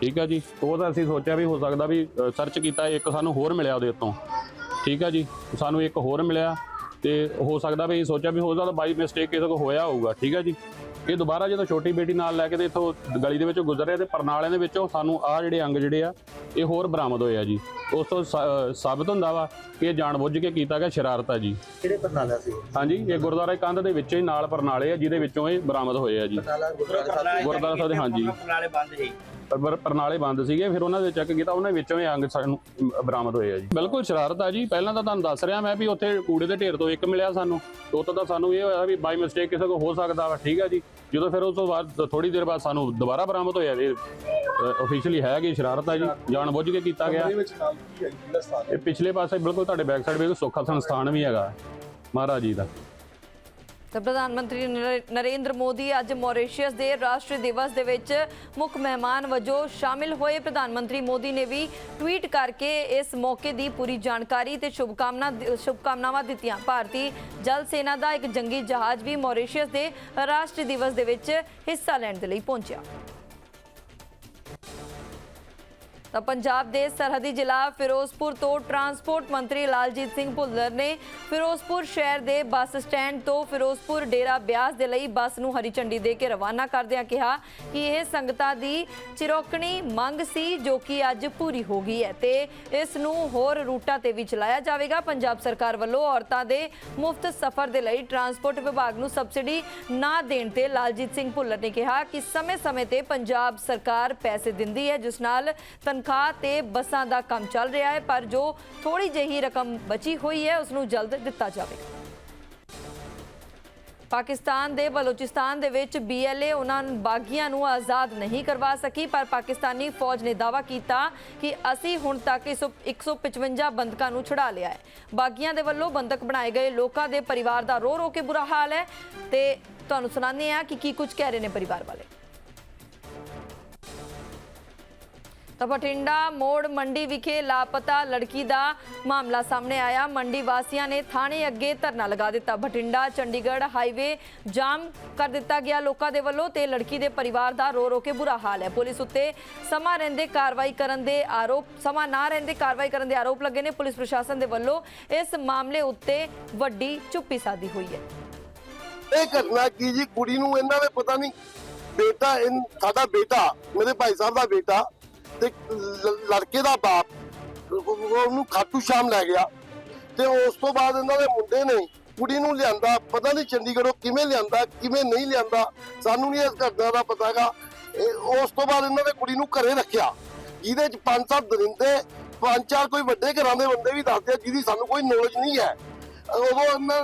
ਠੀਕ ਹੈ ਜੀ? ਉਹ ਤਾਂ ਅਸੀਂ ਸੋਚਿਆ ਵੀ ਹੋ ਸਕਦਾ ਵੀ ਸਰਚ ਕੀਤਾ ਇੱਕ ਸਾਨੂੰ ਹੋਰ ਮਿਲਿਆ ਉਹਦੇ ਉੱਤੋਂ। ਠੀਕ ਹੈ ਜੀ? ਸਾਨੂੰ ਇੱਕ ਹੋਰ ਮਿਲਿਆ ਤੇ ਹੋ ਸਕਦਾ ਵੀ ਸੋਚਿਆ ਵੀ ਹੋ ਸਕਦਾ ਬਾਈ ਮਿਸਟੇਕ ਕਿਸੇ ਕੋ ਹੋਇਆ ਹੋਊਗਾ। ਠੀਕ ਹੈ ਜੀ? ਇਹ ਦੁਬਾਰਾ ਜਦੋਂ ਛੋਟੀ ਬੇਟੀ ਨਾਲ ਲੈ ਕੇ ਤੇ ਇਥੋਂ ਗਲੀ ਦੇ ਵਿੱਚੋਂ ਗੁਜ਼ਰ ਰਿਹਾ ਤੇ ਪਰਨਾਲਿਆਂ ਦੇ ਵਿੱਚੋਂ ਸਾਨੂੰ ਆਹ ਜਿਹੜੇ ਅੰਗ ਜਿਹੜੇ ਆ ਇਹ ਹੋਰ ਬਰਾਮਦ ਹੋਏ ਆ ਜੀ। ਉਸ ਤੋਂ ਸ- ਸਾਬਤ ਹੁੰਦਾ ਵਾ ਕਿ ਇਹ ਜਾਣਬੁੱਝ ਕੇ ਕੀਤਾ ਗਿਆ ਸ਼ਰਾਰਤ ਆ ਜੀ। ਕਿਹੜੇ ਪਰਨਾਲਾ ਸੀ? ਹਾਂਜੀ ਇਹ ਗੁਰਦੁਆਰਾ ਕੰਧ ਦੇ ਵਿੱਚ ਹੀ ਨਾਲ ਪਰਨਾਲੇ ਆ ਜਿਹਦੇ ਵਿੱਚੋਂ ਇਹ ਬਰਾਮਦ ਹੋਏ ਆ ਜੀ। ਪਰਨਾਲਾ ਗੁਰਦੁਆਰਾ ਸਾਹਿਬ ਗੁਰਦੁਆਰਾ ਸਾਹਿਬ ਦੇ ਹਾਂਜੀ। ਪਰਨਾਲੇ ਬੰਦ ਸੀ। ਪਰ- ਪਰ ਪਰਨਾਲੇ ਬੰਦ ਸੀਗੇ ਫਿਰ ਉਹਨਾਂ ਦੇ ਚੈੱਕ ਕੀਤਾ ਉਹਨਾਂ ਵਿੱਚੋਂ ਇਹ ਅੰਗ ਸਾਨੂੰ ਬਰਾਮਦ ਹੋਏ ਆ ਜੀ। ਬਿਲਕੁਲ ਸ਼ਰਾਰਤ ਆ ਜੀ। ਪਹਿਲਾਂ ਤਾਂ ਤੁਹਾਨੂੰ ਦੱਸ ਰਿਹਾ ਮੈਂ ਵੀ ਉੱਥੇ ਕੂੜੇ ਦੇ ਢੇਰ ਤੋਂ ਇੱਕ ਮਿਲਿਆ ਸਾਨੂੰ। ਉਹ ਤੋਂ ਤਾਂ ਸਾਨੂੰ ਇਹ ਹੋਇਆ ਵੀ ਬਾਈ ਮਿਸਟੇਕ ਕਿਸੇ ਕੋ ਹੋ ਸਕਦਾ ਵਾ ਠੀਕ ਆ ਜੀ। ਜਦੋਂ ਫਿਰ ਉਸ ਤੋਂ ਬਾਅਦ ਥੋੜੀ ਦੇਰ ਬਾਅਦ ਸਾਨੂੰ ਦੁਬਾਰਾ ਬਰਾਮਦ ਹੋਇਆ ਇਹ ਅਫੀਸ਼ੀਅਲੀ ਹੈ ਕਿ ਸ਼ਰਾਰਤ ਆ ਜੀ ਜਾਣ ਬੁੱਝ ਕੇ ਕੀਤਾ ਗਿਆ। ਇਹ ਪਿਛਲੇ ਪਾਸੇ ਬਿਲਕੁਲ ਤੁਹਾਡੇ ਬੈਕ ਸਾਈਡ ਵੀ ਸੁੱਖਾ ਸੰਸਥਾਨ ਵੀ ਹੈਗਾ। ਮਹਾਰਾਜ ਜੀ ਦਾ। ਤਾਂ ਪ੍ਰਧਾਨ ਮੰਤਰੀ ਨਰੇ- ਨਰਿੰਦਰ ਮੋਦੀ ਅੱਜ ਮੌਰੀਸ਼ੀਅਸ ਦੇ ਰਾਸ਼ਟਰੀ ਦਿਵਸ ਦੇ ਵਿੱਚ ਮੁੱਖ ਮਹਿਮਾਨ ਵਜੋਂ ਸ਼ਾਮਿਲ ਹੋਏ। ਪ੍ਰਧਾਨ ਮੰਤਰੀ ਮੋਦੀ ਨੇ ਵੀ ਟਵੀਟ ਕਰਕੇ ਇਸ ਮੌਕੇ ਦੀ ਪੂਰੀ ਜਾਣਕਾਰੀ ਤੇ ਸ਼ੁਭਕਾਮਨਾ ਸ਼ੁਭਕਾਮਨਾਵਾਂ ਦਿੱਤੀਆਂ। ਭਾਰਤੀ ਜਲ ਸੈਨਾ ਦਾ ਇੱਕ ਜੰਗੀ ਜਹਾਜ਼ ਵੀ ਮੌਰੀਸ਼ੀਅਸ ਦੇ ਰਾਸ਼ਟਰੀ ਦਿਵਸ ਦੇ ਵਿੱਚ ਹਿੱਸਾ ਲੈਣ ਦੇ ਲਈ ਪਹੁੰਚਿਆ। ਤਾਂ ਪੰਜਾਬ ਦੇ ਸਰਹੱਦੀ ਜ਼ਿਲ੍ਹਾ ਫਿਰੋਜ਼ਪੁਰ ਤੋਂ ਟਰਾਂਸਪੋਰਟ ਮੰਤਰੀ ਲਾਲਜੀਤ ਸਿੰਘ ਭੁੱਲਰ ਨੇ ਫਿਰੋਜ਼ਪੁਰ ਸ਼ਹਿਰ ਦੇ ਬੱਸ ਸਟੈਂਡ ਤੋਂ ਫਿਰੋਜ਼ਪੁਰ ਡੇਰਾ ਬਿਆਸ ਦੇ ਲਈ ਬੱਸ ਨੂੰ ਹਰੀ ਝੰਡੀ ਦੇ ਕੇ ਰਵਾਨਾ ਕਰਦਿਆਂ ਕਿਹਾ ਕਿ ਇਹ ਸੰਗਤਾਂ ਦੀ ਚਿਰੋਕਣੀ ਮੰਗ ਸੀ ਜੋ ਕਿ ਅੱਜ ਪੂਰੀ ਹੋ ਗਈ ਹੈ ਤੇ ਇਸ ਨੂੰ ਹੋਰ ਰੂਟਾਂ ਤੇ ਵੀ ਚਲਾਇਆ ਜਾਵੇਗਾ। ਪੰਜਾਬ ਸਰਕਾਰ ਵੱਲੋਂ ਔਰਤਾਂ ਦੇ ਮੁਫਤ ਸਫ਼ਰ ਦੇ ਲਈ ਟਰਾਂਸਪੋਰਟ ਵਿਭਾਗ ਨੂੰ ਸਬਸਿਡੀ ਨਾ ਦੇਣ ਤੇ ਲਾਲਜੀਤ ਸਿੰਘ ਭੁੱਲਰ ਨੇ ਕਿਹਾ ਕਿ ਸਮੇਂ-ਸਮੇਂ ਤੇ ਪੰਜਾਬ ਸਰਕਾਰ ਪੈਸੇ ਦਿੰਦੀ ਹੈ, ਜਿਸ ਨਾਲ ਤਨਖਾਹ ਤੇ ਬੱਸਾਂ ਦਾ ਕੰਮ ਚੱਲ ਰਿਹਾ ਹੈ, ਪਰ ਜੋ ਥੋੜੀ ਜਿਹੀ ਰਕਮ ਬਚੀ ਹੋਈ ਹੈ ਉਸ ਨੂੰ ਜਲਦ ਦਿੱਤਾ ਜਾਵੇਗਾ ਪਾਕਿਸਤਾਨ ਦੇ ਬਲੋਚਿਸਤਾਨ ਦੇ ਵਿੱਚ ਬੀਐਲਏ ਉਹਨਾਂ ਬਾਗੀਆਂ ਨੂੰ ਆਜ਼ਾਦ ਨਹੀਂ ਕਰਵਾ ਸਕੀ, ਪਰ ਪਾਕਿਸਤਾਨੀ ਫੌਜ ਨੇ ਦਾਅਵਾ ਕੀਤਾ ਕਿ ਅਸੀਂ ਹੁਣ ਤੱਕ ਇਸ 155 ਬੰਦਕਾਂ ਨੂੰ ਛੁਡਾ ਲਿਆ ਹੈ। ਬਾਗੀਆਂ ਦੇ ਵੱਲੋਂ ਬੰਦਕ ਬਣਾਏ ਗਏ ਲੋਕਾਂ ਦੇ ਪਰਿਵਾਰ ਦਾ ਰੋ ਰੋ ਕੇ ਬੁਰਾ ਹਾਲ ਹੈ ਤੇ ਤੁਹਾਨੂੰ ਸੁਣਾਉਂਦੇ ਹਾਂ ਕਿ ਕੀ ਕੁਝ ਕਹਿ ਰਹੇ ਨੇ ਪਰਿਵਾਰ ਵਾਲੇ। ਤਾਂ ਬਠਿੰਡਾ ਮੋੜ ਮੰਡੀ ਵਿਖੇ ਲਾਪਤਾ ਲੜਕੀ ਦਾ ਮਾਮਲਾ ਸਾਹਮਣੇ ਆਇਆ। ਮੰਡੀ ਵਾਸੀਆਂ ਨੇ ਥਾਣੇ ਅੱਗੇ ਧਰਨਾ ਲਗਾ ਦਿੱਤਾ। ਬਠਿੰਡਾ, ਚੰਡੀਗੜ੍ਹ ਹਾਈਵੇ ਜਾਮ ਕਰ ਦਿੱਤਾ ਗਿਆ ਲੋਕਾਂ ਦੇ ਵੱਲੋਂ ਤੇ ਲੜਕੀ ਦੇ ਪਰਿਵਾਰ ਦਾ ਰੋ ਰੋ ਕੇ ਬੁਰਾ ਹਾਲ ਹੈ। ਪੁਲਿਸ ਉੱਤੇ ਸਮਾਂ ਰਹਿੰਦੇ ਕਾਰਵਾਈ ਕਰਨ ਦੇ ਆਰੋਪ, ਸਮਾਂ ਨਾ ਰਹਿੰਦੇ ਕਾਰਵਾਈ ਕਰਨ ਦੇ ਆਰੋਪ ਲੱਗੇ ਨੇ। ਪੁਲਿਸ ਪ੍ਰਸ਼ਾਸਨ ਦੇ ਵੱਲੋਂ ਇਸ ਮਾਮਲੇ ਉੱਤੇ ਵੱਡੀ ਚੁੱਪੀ ਸਾਦੀ ਹੋਈ ਹੈ। ਇਹ ਘਟਨਾ ਕੀ ਜੀ? ਕੁੜੀ ਨੂੰ ਇਹਨਾਂ ਨੇ ਪਤਾ ਨਹੀਂ, ਬੇਟਾ ਸਾਡਾ ਬੇਟਾ, ਮੇਰੇ ਭਾਈ ਸਾਹਿਬ ਦਾ ਬੇਟਾ ਤੇ ਲੜਕੇ ਦਾ ਬਾਪ ਉਹਨੂੰ ਖਾਟੂ ਸ਼ਾਮ ਲੈ ਗਿਆ। ਤੇ ਉਸ ਤੋਂ ਬਾਅਦ ਇਹਨਾਂ ਦੇ ਮੁੰਡੇ ਨੇ ਕੁੜੀ ਨੂੰ ਲਿਆਂਦਾ, ਪਤਾ ਨਹੀਂ ਚੰਡੀਗੜ੍ਹੋਂ ਕਿਵੇਂ ਲਿਆਂਦਾ, ਕਿਵੇਂ ਨਹੀਂ ਲਿਆਂਦਾ, ਸਾਨੂੰ ਨਹੀਂ ਇਸ ਘਟਨਾ ਦਾ ਪਤਾਗਾ ਉਸ ਤੋਂ ਬਾਅਦ ਇਹਨਾਂ ਨੇ ਕੁੜੀ ਨੂੰ ਘਰੇ ਰੱਖਿਆ। ਜਿਹਦੇ ਚ ਪੰਜ ਸੱਤ ਦਰਿੰਦੇ, ਪੰਜ ਚਾਰ ਕੋਈ ਵੱਡੇ ਘਰਾਂ ਦੇ ਬੰਦੇ ਵੀ ਦੱਸਦੇ ਜਿਹਦੀ ਸਾਨੂੰ ਕੋਈ ਨੌਲੇਜ ਨਹੀਂ ਹੈ। ਉਦੋਂ ਇਹਨਾਂ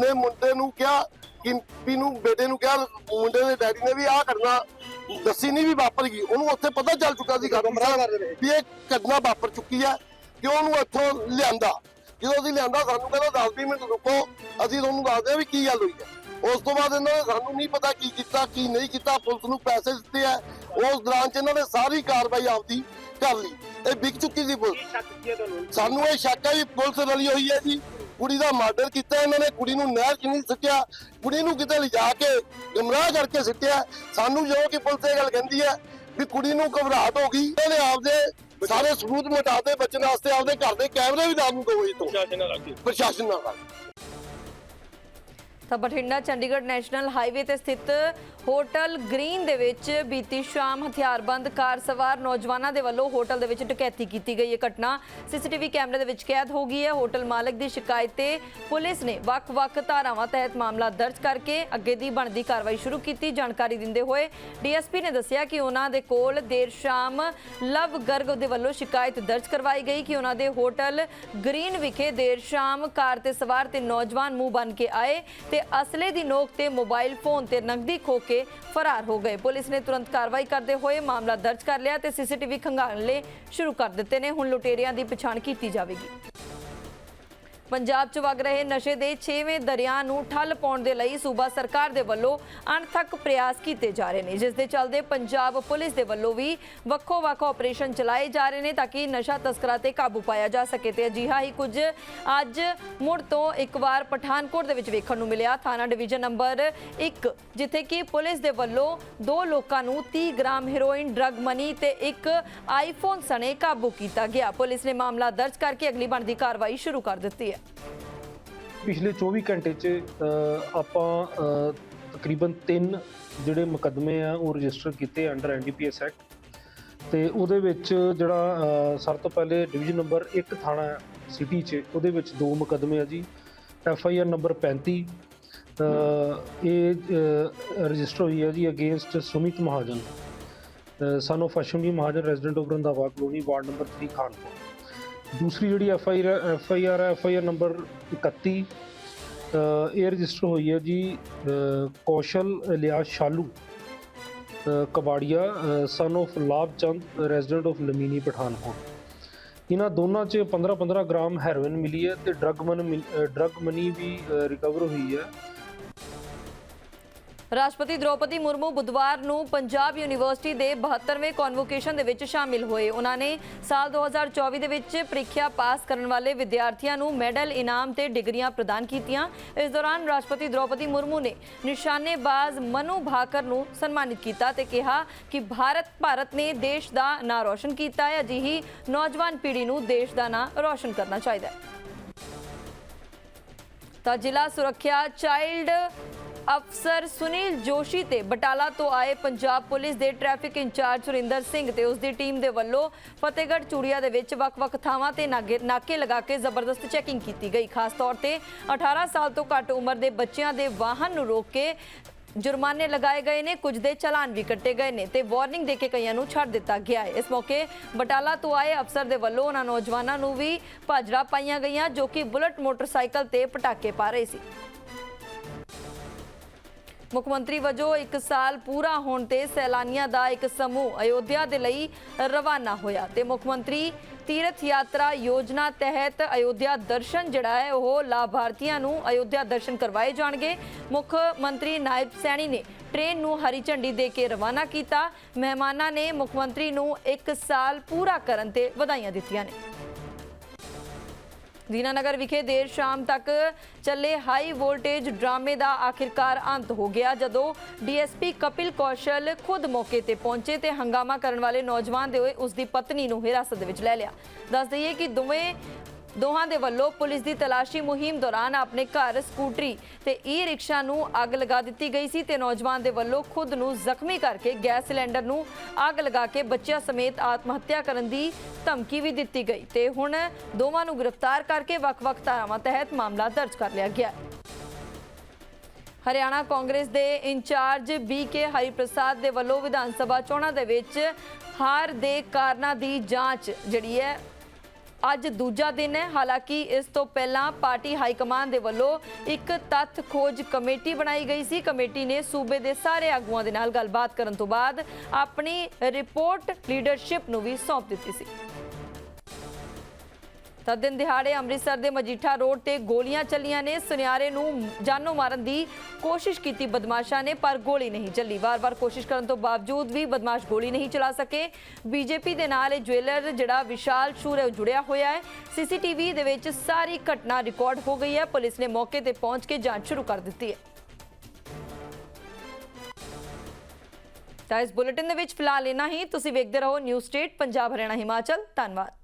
ਨੇ ਮੁੰਡੇ ਨੂੰ ਕਿਹਾ, ਕਿੰਪੀ ਨੂੰ, ਬੇਟੇ ਨੂੰ ਕਿਹਾ, ਮੁੰਡੇ ਦੇ ਡੈਡੀ ਨੇ ਵੀ ਆਹ ਕਰਨਾ ਦੱਸੀ ਨਹੀਂ ਵੀ ਵਾਪਰ ਗਈ। ਉਹਨੂੰ ਉੱਥੇ ਪਤਾ ਚੱਲ ਚੁੱਕਾ ਸੀ ਘਰ ਵੀ ਇਹ ਘਟਨਾ ਵਾਪਰ ਚੁੱਕੀ ਹੈ ਕਿ ਉਹਨੂੰ ਇੱਥੋਂ ਲਿਆਂਦਾ। ਜਦੋਂ ਅਸੀਂ ਲਿਆਂਦਾ ਸਾਨੂੰ ਕਹਿੰਦਾ 10 ਮਿੰਟ ਰੁਕੋ। ਅਸੀਂ ਤੁਹਾਨੂੰ ਦੱਸਦੇ ਹਾਂ ਵੀ ਕੀ ਗੱਲ ਹੋਈ ਹੈ। ਉਸ ਤੋਂ ਬਾਅਦ ਇਹਨਾਂ ਨੇ ਸਾਨੂੰ ਨਹੀਂ ਪਤਾ ਕੀ ਕੀਤਾ ਕੀ ਨਹੀਂ ਕੀਤਾ। ਪੁਲਿਸ ਨੂੰ ਪੈਸੇ ਦਿੱਤੇ ਆ ਉਸ ਦੌਰਾਨ ਚ ਇਹਨਾਂ ਨੇ ਸਾਰੀ ਕਾਰਵਾਈ ਆਪਦੀ ਕਰ ਲਈ। ਇਹ ਵਿਕ ਚੁੱਕੀ ਸੀ ਪੁਲਿਸ। ਸਾਨੂੰ ਇਹ ਸ਼ੱਕ ਹੈ ਵੀ ਪੁਲਿਸ ਰਲੀ ਹੋਈ ਹੈ ਜੀ। ਕੁੜੀ ਦਾ ਮਰਡਰ ਕੀਤਾ ਇਹਨਾਂ ਨੇ ਕੁੜੀ ਨੂੰ ਨਹਿਰ 'ਚ ਨਹੀਂ ਸਿੱਟਿਆ ਕੁੜੀ ਨੂੰ ਕਿਤੇ ਲਿਜਾ ਕੇ ਗਮਰਾਹ ਕਰਕੇ ਸਿੱਟਿਆ। ਸਾਨੂੰ ਜੋ ਕਿ ਪੁਲਿਸ ਇਹ ਗੱਲ ਕਹਿੰਦੀ ਹੈ ਵੀ ਕੁੜੀ ਨੂੰ ਘਬਰਾਹਟ ਹੋ ਗਈ ਇਹਨੇ ਆਪਦੇ ਸਾਰੇ ਸਬੂਤ ਮਿਟਾਤੇ ਬਚਣ ਵਾਸਤੇ ਆਪਦੇ ਘਰ ਦੇ ਕੈਮਰੇ ਵੀ ਦਾਨ ਦੋ ਵਜੇ ਤੋਂ। ਪ੍ਰਸ਼ਾਸਨ ਨਾਲ ਰੱਖ ਤਾਂ ਬਠਿੰਡਾ ਚੰਡੀਗੜ੍ਹ ਨੈਸ਼ਨਲ ਹਾਈਵੇ ਤੇ ਸਥਿਤ ਹੋਟਲ ਗ੍ਰੀਨ ਦੇ ਵਿੱਚ ਬੀਤੀ ਸ਼ਾਮ ਹਥਿਆਰਬੰਦ ਕਾਰ ਸਵਾਰ ਨੌਜਵਾਨਾਂ ਦੇ ਵੱਲੋਂ ਹੋਟਲ ਦੇ ਵਿੱਚ ਡਕੈਤੀ ਕੀਤੀ ਗਈ। ਇਹ ਘਟਨਾ ਸੀਸੀਟੀਵੀ ਕੈਮਰੇ ਦੇ ਵਿੱਚ ਕੈਦ ਹੋ ਗਈ ਹੈ। ਹੋਟਲ ਮਾਲਕ ਦੀ ਸ਼ਿਕਾਇਤ ਤੇ ਪੁਲਿਸ ਨੇ ਵੱਖ-ਵੱਖ ਧਾਰਾਵਾਂ ਤਹਿਤ ਮਾਮਲਾ ਦਰਜ ਕਰਕੇ ਅੱਗੇ ਦੀ ਬਣਦੀ ਕਾਰਵਾਈ ਸ਼ੁਰੂ ਕੀਤੀ। ਜਾਣਕਾਰੀ ਦਿੰਦੇ ਹੋਏ ਡੀਐਸਪੀ ਨੇ ਦੱਸਿਆ ਕਿ ਉਹਨਾਂ ਦੇ ਕੋਲ ਦੇਰ ਸ਼ਾਮ ਲਵ ਗਰਗ ਦੇ ਵੱਲੋਂ ਸ਼ਿਕਾਇਤ ਦਰਜ ਕਰਵਾਈ ਗਈ ਕਿ ਉਹਨਾਂ ਦੇ ਹੋਟਲ ਗ੍ਰੀਨ ਵਿਖੇ ਦੇਰ ਸ਼ਾਮ ਕਾਰ ਤੇ ਸਵਾਰ ਤੇ ਨੌਜਵਾਨ ਮੂੰਹ ਬਨ ਕੇ ਆਏ ਤੇ ਅਸਲੇ ਦੀ ਨੋਕ ਤੇ ਮੋਬਾਈਲ ਫੋਨ ਤੇ ਨਕਦੀ ਖੋ ਕੇ ਫਰਾਰ ਹੋ ਗਏ। ਪੁਲਿਸ ਨੇ ਤੁਰੰਤ ਕਾਰਵਾਈ ਕਰਦੇ ਹੋਏ ਮਾਮਲਾ ਦਰਜ ਕਰ ਲਿਆ ਤੇ ਸੀਸੀਟੀਵੀ ਖੰਗਾਲਣੇ ਸ਼ੁਰੂ ਕਰ ਦਿੱਤੇ ਨੇ। ਹੁਣ ਲੁਟੇਰਿਆਂ ਦੀ ਪਛਾਣ ਕੀਤੀ ਜਾਵੇਗੀ। ਪੰਜਾਬ 'ਚ ਵਗ ਰਹੇ ਨਸ਼ੇ ਦੇ 6ਵੇਂ ਦਰਿਆ ਨੂੰ ਠੱਲ ਪਾਉਣ ਦੇ ਲਈ ਸੂਬਾ ਸਰਕਾਰ ਦੇ ਵੱਲੋਂ ਅਣਥੱਕ ਪ੍ਰਯਾਸ ਕੀਤੇ ਜਾ ਰਹੇ ਨੇ, ਜਿਸ ਦੇ ਚੱਲਦੇ ਪੰਜਾਬ ਪੁਲਿਸ ਦੇ ਵੱਲੋਂ ਵੀ ਵੱਖੋ-ਵੱਖ ਆਪਰੇਸ਼ਨ ਚਲਾਏ ਜਾ ਰਹੇ ਨੇ ਤਾਂ ਕਿ ਨਸ਼ਾ ਤਸਕਰਾਂ ਤੇ ਕਾਬੂ ਪਾਇਆ ਜਾ ਸਕੇ ਤੇ ਅਜਿਹਾ ਹੀ ਕੁਝ ਅੱਜ ਮੁੜ ਤੋਂ ਇੱਕ ਵਾਰ ਪਠਾਨਕੋਟ ਦੇ ਵਿੱਚ ਵੇਖਣ ਨੂੰ ਮਿਲਿਆ। ਥਾਣਾ ਡਿਵੀਜ਼ਨ ਨੰਬਰ 1 ਜਿੱਥੇ ਕਿ ਪੁਲਿਸ ਦੇ ਵੱਲੋਂ ਦੋ ਲੋਕਾਂ ਨੂੰ 30 ਗ੍ਰਾਮ ਹੈਰੋਇਨ, ਡਰਗ ਮਨੀ ਤੇ ਇੱਕ ਆਈਫੋਨ ਸਣੇ ਕਾਬੂ ਕੀਤਾ ਗਿਆ। ਪੁਲਿਸ ਨੇ ਮਾਮਲਾ ਦਰਜ ਕਰਕੇ ਅਗਲੀ ਬਣਦੀ ਕਾਰਵਾਈ ਸ਼ੁਰੂ ਕਰ ਦਿੱਤੀ ਹੈ। ਪਿਛਲੇ 24 ਘੰਟੇ 'ਚ ਆਪਾਂ ਤਕਰੀਬਨ 3 ਜਿਹੜੇ ਮੁਕੱਦਮੇ ਆ, ਉਹ ਰਜਿਸਟਰ ਕੀਤੇ ਅੰਡਰ ਐਨਡੀਪੀਐਸ ਐਕਟ ਤੇ ਉਹਦੇ ਵਿੱਚ ਜਿਹੜਾ ਸਭ ਤੋਂ ਪਹਿਲੇ ਡਿਵੀਜ਼ਨ ਨੰਬਰ 1 ਥਾਣਾ ਸਿਟੀ 'ਚ, ਉਹਦੇ ਵਿੱਚ ਦੋ ਮੁਕੱਦਮੇ ਆ ਜੀ। ਐਫ ਆਈ ਆਰ ਨੰਬਰ 35 ਇਹ ਰਜਿਸਟਰ ਹੋਈ ਹੈ ਜੀ against Sumit Mahajan son of Ashwani Mahajan resident of Randhawa colony ward number 3 Khanpur. ਦੂਸਰੀ ਜਿਹੜੀ F I R, F I R F I R number 31 ਇਹ ਰਜਿਸਟਰ ਹੋਈ ਹੈ ਜੀ Kaushal Ilyas Shalu Kabaria son of Labhchand resident of Lamini Pathankot. ਇਹਨਾਂ ਦੋਨਾਂ 'ਚ 15-15 gram heroin ਮਿਲੀ ਹੈ ਤੇ ਡਰੱਗ ਮਨ ਡਰੱਗ ਮਨੀ ਵੀ ਰਿਕਵਰ ਹੋਈ ਹੈ। ਰਾਸ਼ਟਰਪਤੀ ਦ੍ਰੋਪਦੀ ਮੁਰਮੂ ਬੁੱਧਵਾਰ ਨੂੰ ਪੰਜਾਬ ਯੂਨੀਵਰਸਿਟੀ ਦੇ 72ਵੇਂ ਕਨਵੋਕੇਸ਼ਨ ਦੇ ਵਿੱਚ ਸ਼ਾਮਿਲ ਹੋਏ। ਉਹਨਾਂ ਨੇ ਸਾਲ 2024 ਦੇ ਵਿੱਚ ਪ੍ਰੀਖਿਆ ਪਾਸ ਕਰਨ ਵਾਲੇ ਵਿਦਿਆਰਥੀਆਂ ਨੂੰ ਮੈਡਲ, ਇਨਾਮ ਤੇ ਡਿਗਰੀਆਂ ਪ੍ਰਦਾਨ ਕੀਤੀਆਂ। ਇਸ ਦੌਰਾਨ ਰਾਸ਼ਟਰਪਤੀ ਦ੍ਰੋਪਦੀ ਮੁਰਮੂ ਨੇ ਨਿਸ਼ਾਨੇਬਾਜ਼ ਮਨੂ ਭਾਕਰ ਨੂੰ ਸਨਮਾਨਿਤ ਕੀਤਾ ਤੇ ਕਿਹਾ ਕਿ ਭਾਰਤ ਭਾਰਤ ਨੇ ਦੇਸ਼ ਦਾ ਨਾਂ ਰੋਸ਼ਨ ਕੀਤਾ ਹੈ। ਅਜਿਹੀ ਨੌਜਵਾਨ ਪੀੜ੍ਹੀ ਨੂੰ ਦੇਸ਼ ਦਾ ਨਾਂ ਰੋਸ਼ਨ ਕਰਨਾ ਚਾਹੀਦਾ ਹੈ। ਤਾਂ ਜ਼ਿਲ੍ਹਾ ਸੁਰੱਖਿਆ, ਚਾਈਲਡ ਅਫਸਰ ਸੁਨੀਲ ਜੋਸ਼ੀ ਤੇ ਬਟਾਲਾ ਤੋਂ ਆਏ ਪੰਜਾਬ ਪੁਲਿਸ ਦੇ ਟ੍ਰੈਫਿਕ ਇੰਚਾਰਜ ਸੁਰਿੰਦਰ ਸਿੰਘ ਤੇ ਉਸ ਦੀ ਟੀਮ ਦੇ ਵੱਲੋਂ ਫਤਿਹਗੜ੍ਹ ਚੂੜੀਆ ਦੇ ਵਿੱਚ ਵੱਖ-ਵੱਖ ਥਾਵਾਂ ਤੇ ਨਾਗੇ- ਨਾਕੇ ਲਗਾ ਕੇ ਜ਼ਬਰਦਸਤ ਚੈਕਿੰਗ ਕੀਤੀ ਗਈ। ਖਾਸ ਤੌਰ ਤੇ 18 ਸਾਲ ਤੋਂ ਘੱਟ ਉਮਰ ਦੇ ਬੱਚਿਆਂ ਦੇ ਵਾਹਨ ਨੂੰ ਰੋਕ ਕੇ ਜੁਰਮਾਨੇ ਲਗਾਏ ਗਏ ਨੇ, ਕੁਝ ਦੇ ਚਲਾਨ ਵੀ ਕੱਟੇ ਗਏ ਨੇ ਤੇ ਵਾਰਨਿੰਗ ਦੇ ਕੇ ਕਈਆਂ ਨੂੰ ਛੱਡ ਦਿੱਤਾ ਗਿਆ ਹੈ। ਇਸ ਮੌਕੇ ਬਟਾਲਾ ਤੋਂ ਆਏ ਅਫਸਰ ਦੇ ਵੱਲੋਂ ਉਹਨਾਂ ਨੌਜਵਾਨਾਂ ਨੂੰ ਵੀ ਭਾਜੜਾ ਪਾਈਆਂ ਗਈਆਂ, ਜੋ ਕਿ ਬੁਲਟ ਮੋਟਰਸਾਈਕਲ ਤੇ ਪਟਾਕੇ ਪਾ ਰਹੇ ਸੀ। ਮੁੱਖ ਮੰਤਰੀ ਵਜੋਂ ਇੱਕ ਸਾਲ ਪੂਰਾ ਹੋਣ ਤੇ ਸੈਲਾਨੀਆਂ ਦਾ ਇੱਕ ਸਮੂਹ ਅਯੋਧਿਆ ਦੇ ਲਈ ਰਵਾਨਾ ਹੋਇਆ ਤੇ ਮੁੱਖ ਮੰਤਰੀ ਤੀਰਥ ਯਾਤਰਾ ਯੋਜਨਾ ਤਹਿਤ ਅਯੋਧਿਆ ਦਰਸ਼ਨ ਜਿਹੜਾ ਹੈ, ਉਹ ਲਾਭਾਰਥੀਆਂ ਨੂੰ ਅਯੋਧਿਆ ਦਰਸ਼ਨ ਕਰਵਾਏ ਜਾਣਗੇ। ਮੁੱਖ ਮੰਤਰੀ ਨਾਇਬ ਸੈਣੀ ਨੇ ਟ੍ਰੇਨ ਨੂੰ ਹਰੀ ਝੰਡੀ ਦੇ ਕੇ ਰਵਾਨਾ ਕੀਤਾ। ਮਹਿਮਾਨਾਂ ਨੇ ਮੁੱਖ ਮੰਤਰੀ ਨੂੰ ਇੱਕ ਸਾਲ ਪੂਰਾ ਕਰਨ ਤੇ ਵਧਾਈਆਂ ਦਿੱਤੀਆਂ ਨੇ। ਦੀਨਾਨਗਰ ਵਿਖੇ ਦੇਰ ਸ਼ਾਮ ਤੱਕ ਚੱਲੇ ਹਾਈ ਵੋਲਟੇਜ ਡਰਾਮੇ ਦਾ ਆਖਿਰਕਾਰ ਅੰਤ ਹੋ ਗਿਆ, ਜਦੋਂ ਡੀਐਸਪੀ ਕਪਿਲ ਕੌਸ਼ਲ ਖੁਦ ਮੌਕੇ ਤੇ ਪਹੁੰਚੇ ਤੇ ਹੰਗਾਮਾ ਕਰਨ ਵਾਲੇ ਨੌਜਵਾਨ ਦੇ ਹੋਏ ਉਸ ਦੀ ਪਤਨੀ ਨੂੰ ਹਿਰਾਸਤ ਦੇ ਵਿੱਚ ਲੈ ਲਿਆ। ਦੱਸ ਦਈਏ ਕਿ ਦੋਵੇਂ ਦੋਹਾਂ ਦੇ ਵੱਲੋਂ ਪੁਲਿਸ ਦੀ ਤਲਾਸ਼ੀ ਮੁਹਿੰਮ ਦੌਰਾਨ ਆਪਣੇ ਘਰ ਸਕੂਟਰੀ ਤੇ ਈ ਰਿਕਸ਼ਾ ਨੂੰ ਅੱਗ ਲਗਾ ਦਿੱਤੀ ਗਈ ਸੀ ਤੇ ਨੌਜਵਾਨ ਦੇ ਵੱਲੋਂ ਖੁਦ ਨੂੰ ਜ਼ਖਮੀ ਕਰਕੇ ਗੈਸ ਸਿਲੰਡਰ ਨੂੰ ਅੱਗ ਲਗਾ ਕੇ ਬੱਚਿਆਂ ਸਮੇਤ ਆਤਮ ਹੱਤਿਆ ਕਰਨ ਦੀ ਧਮਕੀ ਵੀ ਦਿੱਤੀ ਗਈ ਤੇ ਹੁਣ ਦੋਵਾਂ ਨੂੰ ਗ੍ਰਿਫਤਾਰ ਕਰਕੇ ਵੱਖ-ਵੱਖ ਧਾਰਾਵਾਂ ਤਹਿਤ ਮਾਮਲਾ ਦਰਜ ਕਰ ਲਿਆ ਗਿਆ ਹੈ। ਹਰਿਆਣਾ ਕਾਂਗਰਸ ਦੇ ਇੰਚਾਰਜ ਬੀਕੇ ਹਰੀਪ੍ਰਸਾਦ ਦੇ ਵੱਲੋਂ ਵਿਧਾਨ ਸਭਾ ਚੋਣਾਂ ਦੇ ਵਿੱਚ ਹਾਰ ਦੇ ਕਾਰਨਾਂ ਦੀ ਜਾਂਚ ਜਿਹੜੀ ਹੈ ਅੱਜ ਦੂਜਾ ਦਿਨ ਹੈ। ਹਾਲਾਂਕਿ ਇਸ ਤੋਂ ਪਹਿਲਾਂ ਪਾਰਟੀ ਹਾਈ ਕਮਾਂਡ ਦੇ ਵੱਲੋਂ ਇੱਕ ਤੱਥ ਖੋਜ ਕਮੇਟੀ ਬਣਾਈ ਗਈ ਸੀ। ਕਮੇਟੀ ਨੇ ਸੂਬੇ ਦੇ ਸਾਰੇ ਆਗੂਆਂ ਦੇ ਨਾਲ ਗੱਲਬਾਤ ਕਰਨ ਤੋਂ ਬਾਅਦ ਆਪਣੀ ਰਿਪੋਰਟ ਲੀਡਰਸ਼ਿਪ ਨੂੰ ਵੀ ਸੌਂਪ ਦਿੱਤੀ ਸੀ। ਤਾਂ ਦਿਨ ਦਿਹਾੜੇ ਅੰਮ੍ਰਿਤਸਰ ਦੇ ਮਜੀਠਾ ਰੋਡ ਤੇ ਗੋਲੀਆਂ ਚੱਲੀਆਂ ਨੇ। ਸੁਨਿਆਰੇ ਨੂੰ ਜਾਨੋਂ ਮਾਰਨ ਦੀ ਕੋਸ਼ਿਸ਼ ਕੀਤੀ ਬਦਮਾਸ਼ਾਂ ਨੇ, ਪਰ ਗੋਲੀ ਨਹੀਂ ਚੱਲੀ। ਵਾਰ-ਵਾਰ ਕੋਸ਼ਿਸ਼ ਕਰਨ ਤੋਂ ਬਾਵਜੂਦ ਵੀ ਬਦਮਾਸ਼ ਗੋਲੀ ਨਹੀਂ ਚਲਾ ਸਕੇ। ਬੀਜੇਪੀ ਦੇ ਨਾਲ ਇਹ ਜੁਐਲਰ ਜਿਹੜਾ ਵਿਸ਼ਾਲ ਸ਼ੂਰ ਜੁੜਿਆ ਹੋਇਆ ਹੈ। ਸੀਸੀਟੀਵੀ ਦੇ ਵਿੱਚ ਸਾਰੀ ਘਟਨਾ ਰਿਕਾਰਡ ਹੋ ਗਈ ਹੈ। ਪੁਲਿਸ ਨੇ ਮੌਕੇ ਤੇ ਪਹੁੰਚ ਕੇ ਜਾਂਚ ਸ਼ੁਰੂ ਕਰ ਦਿੱਤੀ ਹੈ। ਤਾਂ ਇਸ ਬੁਲੇਟਿਨ ਦੇ ਵਿੱਚ ਫਿਲਹਾਲ ਇੰਨਾ ਹੀ। ਤੁਸੀਂ ਵੇਖਦੇ ਰਹੋ ਨਿਊਜ਼ ਸਟੇਟ, ਪੰਜਾਬ, ਹਰਿਆਣਾ, ਹਿਮਾਚਲ। ਧੰਨਵਾਦ।